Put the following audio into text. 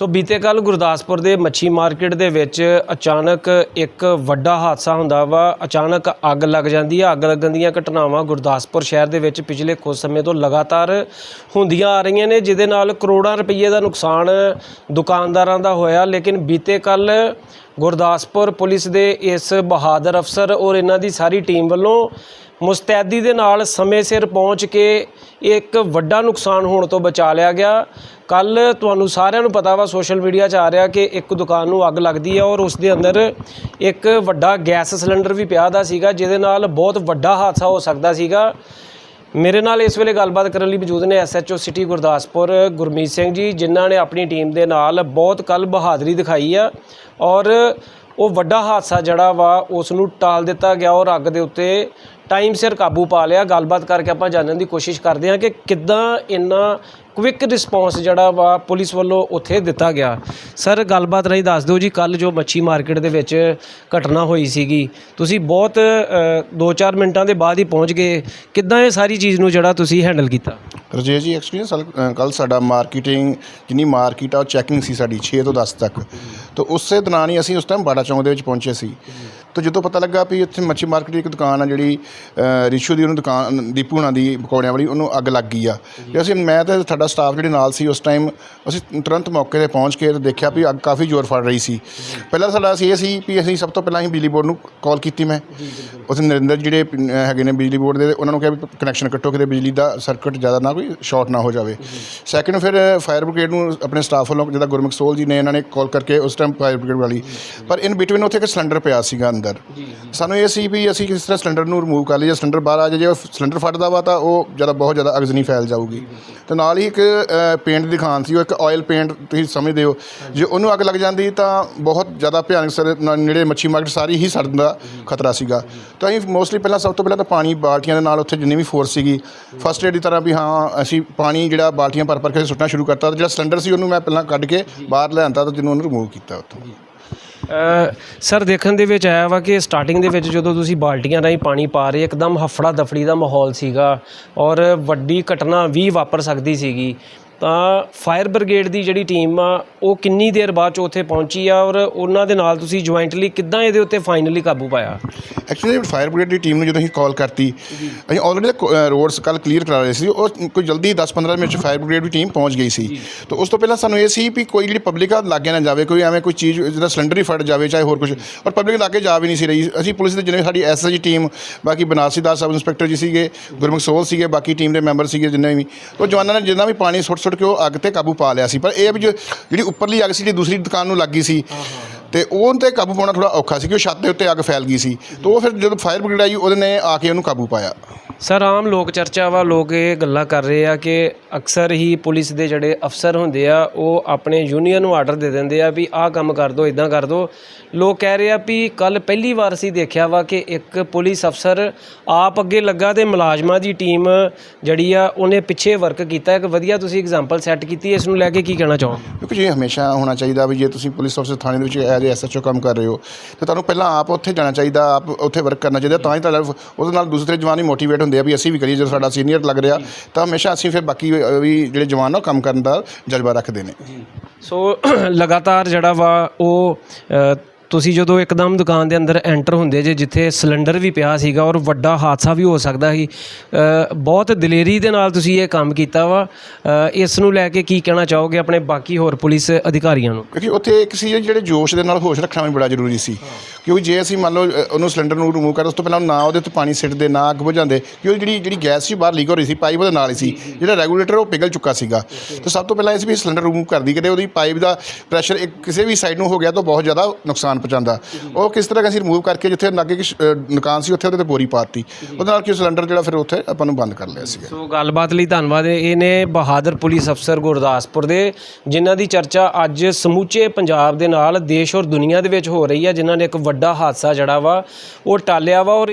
ਸੋ ਬੀਤੇ ਕੱਲ ਗੁਰਦਾਸਪੁਰ ਦੇ ਮੱਛੀ ਮਾਰਕੀਟ ਦੇ ਵਿੱਚ ਅਚਾਨਕ ਇੱਕ ਵੱਡਾ ਹਾਦਸਾ ਹੁੰਦਾ ਵਾ। ਅਚਾਨਕ ਅੱਗ ਲੱਗ ਜਾਂਦੀ ਹੈ ਅੱਗ ਲੱਗਣ ਦੀਆਂ ਘਟਨਾਵਾਂ ਗੁਰਦਾਸਪੁਰ ਸ਼ਹਿਰ ਦੇ ਵਿੱਚ ਪਿਛਲੇ ਕੁਝ ਸਮੇਂ ਤੋਂ ਲਗਾਤਾਰ ਹੁੰਦੀਆਂ ਆ ਰਹੀਆਂ ਨੇ, ਜਿਹਦੇ ਨਾਲ ਕਰੋੜਾਂ ਰੁਪਏ ਦਾ ਨੁਕਸਾਨ ਦੁਕਾਨਦਾਰਾਂ ਦਾ ਹੋਇਆ। ਲੇਕਿਨ ਬੀਤੇ ਕੱਲ ਗੁਰਦਾਸਪੁਰ ਪੁਲਿਸ ਦੇ ਇਸ ਬਹਾਦਰ ਅਫਸਰ ਔਰ ਇਹਨਾਂ ਦੀ ਸਾਰੀ ਟੀਮ ਵੱਲੋਂ ਮੁਸਤੈਦੀ ਦੇ ਨਾਲ ਸਮੇਂ ਸਿਰ ਪਹੁੰਚ ਕੇ ਇੱਕ ਵੱਡਾ ਨੁਕਸਾਨ ਹੋਣ ਤੋਂ ਬਚਾ ਲਿਆ ਗਿਆ। ਕੱਲ ਤੁਹਾਨੂੰ ਸਾਰਿਆਂ ਨੂੰ ਪਤਾ ਵਾ, ਸੋਸ਼ਲ ਮੀਡੀਆ 'ਚ ਆ ਰਿਹਾ ਕਿ ਇੱਕ ਦੁਕਾਨ ਨੂੰ ਅੱਗ ਲੱਗਦੀ ਹੈ ਔਰ ਉਸ ਦੇ ਅੰਦਰ ਇੱਕ ਵੱਡਾ ਗੈਸ ਸਿਲੰਡਰ ਵੀ ਪਿਆ ਦਾ ਸੀਗਾ, ਜਿਹਦੇ ਨਾਲ ਬਹੁਤ ਵੱਡਾ ਹਾਦਸਾ ਹੋ ਸਕਦਾ ਸੀਗਾ। ਮੇਰੇ ਨਾਲ ਇਸ ਵੇਲੇ ਗੱਲਬਾਤ ਕਰਨ ਲਈ ਮੌਜੂਦ ਨੇ ਐਸਐਚਓ ਸਿਟੀ ਗੁਰਦਾਸਪੁਰ, ਗੁਰਮੀਤ ਸਿੰਘ ਜੀ, ਜਿਨ੍ਹਾਂ ਨੇ ਆਪਣੀ ਟੀਮ ਦੇ ਨਾਲ ਬਹੁਤ ਕੱਲ ਬਹਾਦਰੀ ਦਿਖਾਈ ਆ ਔਰ ਉਹ ਵੱਡਾ ਹਾਦਸਾ ਜਿਹੜਾ ਵਾ ਉਸ ਨੂੰ ਟਾਲ ਦਿੱਤਾ ਗਿਆ ਔਰ ਅੱਗ ਦੇ ਉੱਤੇ ਟਾਈਮ ਸਿਰ ਕਾਬੂ ਪਾ ਲਿਆ। ਗੱਲਬਾਤ ਕਰਕੇ ਆਪਾਂ ਜਾਣਨ ਦੀ ਕੋਸ਼ਿਸ਼ ਕਰਦੇ ਹਾਂ ਕਿ ਕਿੱਦਾਂ ਇੰਨਾ ਕੁਇਕ ਰਿਸਪੌਂਸ ਜਿਹੜਾ ਵਾ ਪੁਲਿਸ ਵੱਲੋਂ ਉੱਥੇ ਦਿੱਤਾ ਗਿਆ। ਸਰ, ਗੱਲਬਾਤ ਰਹੀ ਦੱਸ ਦਿਓ ਜੀ ਕੱਲ ਜੋ ਮੱਛੀ ਮਾਰਕੀਟ ਦੇ ਵਿੱਚ ਘਟਨਾ ਹੋਈ ਸੀਗੀ, ਤੁਸੀਂ ਬਹੁਤ 2-4 ਮਿੰਟਾਂ ਦੇ ਬਾਅਦ ਹੀ ਪਹੁੰਚ ਗਏ। ਕਿੱਦਾਂ ਇਹ ਸਾਰੀ ਚੀਜ਼ ਨੂੰ ਜਿਹੜਾ ਤੁਸੀਂ ਹੈਂਡਲ ਕੀਤਾ? ਰਜੇਸ਼ ਜੀ ਐਕਸਪੀਰੀਅੰਸ ਕੱਲ ਸਾਡਾ ਮਾਰਕੀਟਿੰਗ ਜਿੰਨੀ ਮਾਰਕੀਟ ਆ, ਉਹ ਚੈਕਿੰਗ ਸੀ ਸਾਡੀ 6 ਤੋਂ 10 ਤੱਕ। ਤਾਂ ਉਸੇ ਦੌਰਾਨ ਹੀ ਅਸੀਂ ਉਸ ਟਾਈਮ ਬਾੜਾ ਚੌਂਕ ਦੇ ਵਿੱਚ ਪਹੁੰਚੇ ਸੀ। ਤਾਂ ਜਦੋਂ ਪਤਾ ਲੱਗਾ ਵੀ ਇੱਥੇ ਮੱਛੀ ਮਾਰਕੀਟ ਦੀ ਇੱਕ ਦੁਕਾਨ ਆ ਜਿਹੜੀ ਰਿਸ਼ੂ ਦੀ ਉਹਨੂੰ ਦੁਕਾਨ ਦੀਪੂ ਹੁਣਾਂ ਦੀ ਪਕੌੜਿਆਂ ਵਾਲੀ ਉਹਨੂੰ ਅੱਗ ਲੱਗ ਗਈ ਆ। ਤੇ ਅਸੀਂ ਮੈਂ ਤੇ ਸਾਡਾ ਸਟਾਫ ਜਿਹੜੇ ਨਾਲ ਸੀ ਉਸ ਟਾਈਮ ਅਸੀਂ ਤੁਰੰਤ ਮੌਕੇ ਤੇ ਪਹੁੰਚ ਕੇ ਤੇ ਦੇਖਿਆ ਵੀ ਅੱਗ ਕਾਫੀ ਜ਼ੋਰ ਫੜ ਰਹੀ ਸੀ। ਪਹਿਲਾਂ ਸਾਡਾ ਅਸੀਂ ਇਹ ਸੀ ਵੀ ਅਸੀਂ ਸਭ ਤੋਂ ਪਹਿਲਾਂ ਅਸੀਂ ਬਿਜਲੀ ਬੋਰਡ ਨੂੰ ਕਾਲ ਕੀਤੀ ਮੈਂ। ਉੱਥੇ ਨਰਿੰਦਰ ਜਿਹੜੇ ਹੈਗੇ ਨੇ ਬਿਜਲੀ ਬੋਰਡ ਦੇ ਉਹਨਾਂ ਨੂੰ ਕਿਹਾ ਵੀ ਕਨੈਕਸ਼ਨ ਕੱਟੋ ਕਿਤੇ ਬਿਜਲੀ ਦਾ ਸਰਕਟ ਜ਼ਿਆਦਾ ਨਾ ਕੋਈ ਸ਼ਾਰਟ ਨਾ ਹੋ ਜਾਵੇ। ਸੈਕਿੰਡ ਫਿਰ ਫਾਇਰ ਬ੍ਰਿਗੇਡ ਨੂੰ ਆਪਣੇ ਸਟਾਫ ਵੱਲੋਂ ਜਿਹਦਾ ਗੁਰਮੁਖ ਸੋਲ ਜੀ ਨੇ ਇਹਨਾਂ ਨੇ ਕਾਲ ਕਰਕੇ ਉਸ ਟਾਈਮ ਫਾਇਰ ਬ੍ਰਿਗੇਡ ਵਾਲੀ। ਪਰ ਇਨ ਬਿਟਵੀਨ ਉੱਥੇ ਇੱਕ ਸਿਲੰਡਰ ਪਿਆ ਸੀਗਾ ਅੰਦਰ। ਸਾਨੂੰ ਇਹ ਸੀ ਵੀ ਅਸੀਂ ਕਿਸ ਤਰ੍ਹਾਂ ਸਿਲੰਡਰ ਨੂੰ ਰਿਮੂਵ ਕਰ ਲਈਏ ਸਿਲੰਡਰ ਬਾਹਰ ਆ ਜਾਏ ਜੇ ਉਹ ਸਿਲੰਡਰ ਫਟਦਾ ਵਾ ਤਾਂ ਉਹ ਜ਼ਿਆਦਾ ਬਹੁਤ ਜ਼ਿਆਦਾ ਅਗਜ਼ਨੀ ਫੈਲ ਜਾਊਗੀ। ਤੇ ਨਾਲ ਹੀ ਇੱਕ ਪੇਂਟ ਦੀ ਸੀ ਉਹ ਇੱਕ ਆਇਲ ਪੇਂਟ ਤੁਸੀਂ ਸਮਝਦੇ ਹੋ। ਜੇ ਉਹਨੂੰ ਅੱਗ ਲੱਗ ਜਾਂਦੀ ਤਾਂ ਬਹੁਤ ਜ਼ਿਆਦਾ ਭਿਆਨਕ ਸਰ ਨੇੜੇ ਮੱਛੀ ਮਾਰਕੀਟ ਸਾਰੀ ਹੀ ਸੜਨ ਦਾ ਖਤਰਾ ਸੀਗਾ। ਤਾਂ ਅਸੀਂ ਮੋਸਟਲੀ ਪਹਿਲਾਂ ਸਭ ਤੋਂ ਪਹਿਲਾਂ ਤਾਂ ਪਾਣੀ ਬਾਲਟੀਆਂ ਦੇ ਨਾਲ ਉੱਥੇ ਜਿੰਨੀ ਵੀ ਫੋਰਸ ਸੀਗੀ ਫਸਟ ਏਡ ਦੀ ਤਰ੍ਹਾਂ ਵੀ ਹਾਂ ਅਸੀਂ ਪਾਣੀ ਜਿਹੜਾ ਬਾਲਟੀਆਂ ਭਰ ਭਰ ਕੇ ਸੁੱਟਣਾ ਸ਼ੁਰੂ ਕਰਤਾ ਤੇ ਜਿਹੜਾ ਸਿਲੰਡਰ ਸੀ ਉਹਨੂੰ ਮੈਂ ਪਹਿਲਾਂ ਕੱਢ ਕੇ ਬਾਹਰ ਲਿਆਂਦਾ ਤਾਂ ਜਿਹਨੂੰ ਉਹਨੂੰ ਰਿਮੂਵ ਕੀਤਾ ਉੱਥੋਂ। ਸਰ, ਦੇਖਣ ਦੇ ਵਿੱਚ ਆਇਆ ਵਾ ਕਿ ਸਟਾਰਟਿੰਗ ਦੇ ਵਿੱਚ ਜਦੋਂ ਤੁਸੀਂ ਬਾਲਟੀਆਂ ਰਾਹੀਂ ਪਾਣੀ ਪਾ ਰਹੇ, ਇੱਕਦਮ ਹਫੜਾ ਦਫੜੀ ਦਾ ਮਾਹੌਲ ਸੀਗਾ ਔਰ ਵੱਡੀ ਘਟਨਾ ਵੀ ਵਾਪਰ ਸਕਦੀ ਸੀਗੀ। ਤਾਂ ਫਾਇਰ ਬ੍ਰਿਗੇਡ ਦੀ ਜਿਹੜੀ ਟੀਮ ਆ, ਉਹ ਕਿੰਨੀ ਦੇਰ ਬਾਅਦ ਚ ਉੱਥੇ ਪਹੁੰਚੀ ਆ ਔਰ ਉਹਨਾਂ ਦੇ ਨਾਲ ਤੁਸੀਂ ਜੁਆਇੰਟਲੀ ਕਿੱਦਾਂ ਇਹਦੇ ਉੱਤੇ ਫਾਈਨਲੀ ਕਾਬੂ ਪਾਇਆ? ਐਕਚੁਅਲੀ ਫਾਇਰ ਬ੍ਰਿਗੇਡ ਦੀ ਟੀਮ ਨੂੰ ਜਦੋਂ ਅਸੀਂ ਕਾਲ ਕਰਤੀ ਅਸੀਂ ਆਲਰੇਡੀ ਰੋਡਸ ਕੱਲ ਕਲੀਅਰ ਕਰਾ ਰਹੇ ਸੀ। ਉਹ ਕੋਈ ਜਲਦੀ 10-15 ਮਿੰਟ ਚ ਫਾਇਰ ਬ੍ਰਿਗੇਡ ਦੀ ਟੀਮ ਪਹੁੰਚ ਗਈ ਸੀ। ਤਾਂ ਉਸ ਤੋਂ ਪਹਿਲਾਂ ਸਾਨੂੰ ਇਹ ਸੀ ਵੀ ਕੋਈ ਜਿਹੜੀ ਪਬਲਿਕ ਆ ਲਾਗੇ ਨਾ ਜਾਵੇ ਕੋਈ ਐਵੇਂ ਕੋਈ ਚੀਜ਼ ਜਿਹਦਾ ਸਿਲੰਡਰ ਹੀ ਫਟ ਜਾਵੇ ਚਾਹੇ ਹੋਰ ਕੁਝ ਔਰ ਪਬਲਿਕ ਲਾਗੇ ਜਾ ਵੀ ਨਹੀਂ ਸੀ ਰਹੀ। ਅਸੀਂ ਪੁਲਿਸ ਦੇ ਜਿੰਨੇ ਸਾਡੀ ਐਸਐਸਜੀ ਟੀਮ ਬਾਕੀ ਬਨਾਰਸੀ ਦਾਸ ਸਬ ਇੰਸਪੈਕਟਰ ਜੀ ਸੀਗੇ ਗੁਰਮੁਖ ਸੋਲ ਸੀਗੇ ਬਾਕੀ ਟੀਮ ਦੇ ਮੈਂਬਰ ਸੀਗੇ ਜਿੰਨੇ ਵੀ। ਉਹ ਜਵਾਨਾਂ ਨੇ ਜਿੰਨਾ ਵੀ ਪਾਣੀ ਸੁੱਟ ਸੁੱਟ ਕੇ ਉਹ ਅੱਗ ਤੇ ਕਾਬੂ ਪਾ ਲਿਆ ਸੀ। ਪਰ ਇਹ ਵੀ ਜਿਹੜੀ ਉੱਪਰਲੀ ਅੱਗ ਸੀ ਜਿਹੜੀ ਦੂਸਰੀ ਦੁਕਾਨ ਨੂੰ ਲੱਗੀ ਸੀ ਤੇ ਉਹ ਤੇ ਕਾਬੂ ਪਾਉਣਾ ਥੋੜਾ ਔਖਾ ਸੀ ਕਿ ਉਹ ਛੱਤ ਦੇ ਉੱਤੇ ਅੱਗ ਫੈਲ ਗਈ ਸੀ। ਤੇ ਉਹ ਫਿਰ ਜਦੋਂ ਫਾਇਰ ਬ੍ਰਿਗੇਡ ਆਈ, ਉਹਦੇ ਨੇ ਆ ਕੇ ਉਹਨੂੰ ਕਾਬੂ ਪਾਇਆ। ਸਰ, ਆਮ ਲੋਕ ਚਰਚਾ ਵਾ ਲੋਕ ਇਹ ਗੱਲਾਂ ਕਰ ਰਹੇ ਆ ਕਿ ਅਕਸਰ ਹੀ ਪੁਲਿਸ ਦੇ ਜਿਹੜੇ ਅਫਸਰ ਹੁੰਦੇ ਆ, ਉਹ ਆਪਣੇ ਯੂਨੀਅਨ ਨੂੰ ਆਰਡਰ ਦੇ ਦਿੰਦੇ ਆ ਵੀ ਆਹ ਕੰਮ ਕਰ ਦਿਓ ਇਦਾਂ ਕਰ ਦਿਓ ਲੋਕ ਕਹਿ ਰਹੇ ਆ ਵੀ ਕੱਲ ਪਹਿਲੀ ਵਾਰ ਅਸੀਂ ਦੇਖਿਆ ਵਾ ਕਿ ਇੱਕ ਪੁਲਿਸ ਅਫਸਰ ਆਪ ਅੱਗੇ ਲੱਗਾ ਤੇ ਮੁਲਾਜ਼ਮਾਂ ਦੀ ਟੀਮ ਜਿਹੜੀ ਆ, ਉਹਨੇ ਪਿੱਛੇ ਵਰਕ ਕੀਤਾ। ਇੱਕ ਵਧੀਆ ਤੁਸੀਂ ਐਗਜ਼ਾਮਪਲ ਸੈੱਟ ਕੀਤੀ, ਇਸ ਨੂੰ ਲੈ ਕੇ ਕੀ ਕਹਿਣਾ ਚਾਹੋ ਕਿਉਂਕਿ ਜੀ ਹਮੇਸ਼ਾ ਹੋਣਾ ਚਾਹੀਦਾ ਵੀ ਜੇ ਤੁਸੀਂ ਪੁਲਿਸ ਅਫਸਰ ਥਾਣੇ ਦੇ ਵਿੱਚ ਐਜ਼ ਐਸਐਚਓ ਕੰਮ ਕਰ ਰਹੇ ਹੋ, ਤਾਂ ਤੁਹਾਨੂੰ ਪਹਿਲਾਂ ਆਪ ਉੱਥੇ ਜਾਣਾ ਚਾਹੀਦਾ, ਆਪ ਉੱਥੇ ਵਰਕ ਕਰਨਾ ਚਾਹੀਦਾ, ਤਾਂ ਹੀ ਤੁਹਾਡਾ ਉਹਦੇ ਨਾਲ ਦੂਸਰੇ ਜਵਾਨ ਹੀ ਮੋਟੀਵੇਟ ਹੁੰਦੇ ਆ ਵੀ ਅਸੀਂ ਵੀ ਕਰੀਏ, ਜਦੋਂ ਸਾਡਾ ਸੀਨੀਅਰ ਲੱਗ ਰਿਹਾ, ਤਾਂ ਹਮੇਸ਼ਾ ਅਸੀਂ ਫਿਰ ਬਾਕੀ ਵੀ ਜਿਹੜੇ ਜਵਾਨ ਆ ਉਹ ਕੰਮ ਕਰਨ ਦਾ ਜਜ਼ਬਾ ਰੱਖਦੇ ਨੇ। ਸੋ, ਲਗਾਤਾਰ ਜਿਹੜਾ ਵਾ, ਉਹ ਤੁਸੀਂ ਜਦੋਂ ਇੱਕਦਮ ਦੁਕਾਨ ਦੇ ਅੰਦਰ ਐਂਟਰ ਹੁੰਦੇ ਜੇ, ਜਿੱਥੇ ਸਿਲੰਡਰ ਵੀ ਪਿਆ ਸੀਗਾ ਔਰ ਵੱਡਾ ਹਾਦਸਾ ਵੀ ਹੋ ਸਕਦਾ ਸੀ ਬਹੁਤ ਦਲੇਰੀ ਦੇ ਨਾਲ ਤੁਸੀਂ ਇਹ ਕੰਮ ਕੀਤਾ ਵਾ। ਇਸ ਨੂੰ ਲੈ ਕੇ ਕੀ ਕਹਿਣਾ ਚਾਹੋਗੇ ਆਪਣੇ ਬਾਕੀ ਹੋਰ ਪੁਲਿਸ ਅਧਿਕਾਰੀਆਂ ਨੂੰ? ਕਿਉਂਕਿ ਉੱਥੇ ਇੱਕ ਸੀ ਜਿਹੜੇ ਜੋਸ਼ ਦੇ ਨਾਲ ਹੋਸ਼ ਰੱਖਣਾ ਵੀ ਬੜਾ ਜ਼ਰੂਰੀ ਸੀ। ਕਿਉਂਕਿ ਜੇ ਅਸੀਂ ਮੰਨ ਲਓ ਉਹਨੂੰ ਸਿਲੰਡਰ ਨੂੰ ਰਿਮੂਵ ਕਰ, ਉਸ ਤੋਂ ਪਹਿਲਾਂ ਨਾ ਉਹਦੇ ਉੱਤੇ ਪਾਣੀ ਸਿੱਟਦੇ, ਨਾ ਅੱਗ ਬੁਝਾਉਂਦੇ ਕਿ ਉਹ ਜਿਹੜੀ ਜਿਹੜੀ ਗੈਸ ਸੀ ਬਾਹਰ ਲੀਕ ਹੋ ਰਹੀ ਸੀ ਪਾਈਪ ਦੇ ਨਾਲ ਹੀ ਸੀ। ਜਿਹੜਾ ਰੈਗੂਲੇਟਰ ਉਹ ਪਿਘਲ ਚੁੱਕਾ ਸੀਗਾ। ਤੇ ਸਭ ਤੋਂ ਪਹਿਲਾਂ ਇਸ ਵੀ ਸਿਲੰਡਰ ਰਿਮੂਵ ਕਰਦੀ, ਕਿਤੇ ਉਹਦੀ ਪਾਈਪ ਦਾ ਪ੍ਰੈਸ਼ਰ ਇੱਕ ਕਿਸੇ ਵੀ ਸਾਈਡ ਨੂੰ ਹੋ ਗਿਆ ਤਾਂ ਬਹੁਤ ਜ਼ਿਆਦਾ ਨੁਕਸਾਨ ਪਹੁੰਚਾਉਂਦਾ। ਉਹ ਕਿਸ ਤਰ੍ਹਾਂ ਅਸੀਂ ਰਿਮੂਵ ਕਰਕੇ ਜਿੱਥੇ ਅੱਗੇ ਕਿ ਦੁਕਾਨ ਸੀ, ਉੱਥੇ ਉਹਦੇ ਤੇ ਬੋਰੀ ਪਾਤੀ ਉਹਦੇ ਨਾਲ ਕਿ ਸਿਲੰਡਰ ਜਿਹੜਾ ਫਿਰ ਉੱਥੇ ਆਪਾਂ ਨੂੰ ਬੰਦ ਕਰ ਲਿਆ ਸੀਗਾ। ਸੋ ਗੱਲਬਾਤ ਲਈ ਧੰਨਵਾਦ। ਇਹ ਨੇ ਬਹਾਦਰ ਪੁਲਿਸ ਅਫਸਰ ਗੁਰਦਾਸਪੁਰ ਦੇ, ਜਿਨ੍ਹਾਂ ਦੀ ਚਰਚਾ ਅੱਜ ਸਮੁੱਚੇ ਪੰਜਾਬ ਦੇ ਨਾਲ ਦੇਸ਼ ਔਰ ਦੁਨੀਆ ਦੇ ਵਿੱਚ ਹੋ ਰਹੀ ਹੈ, ਜਿਨ੍ਹਾਂ ਨੇ ਇੱਕ ਵੱਡਾ ਹਾਦਸਾ ਜਿਹੜਾ ਵਾ, ਉਹ ਟਾਲਿਆ ਵਾ ਔਰ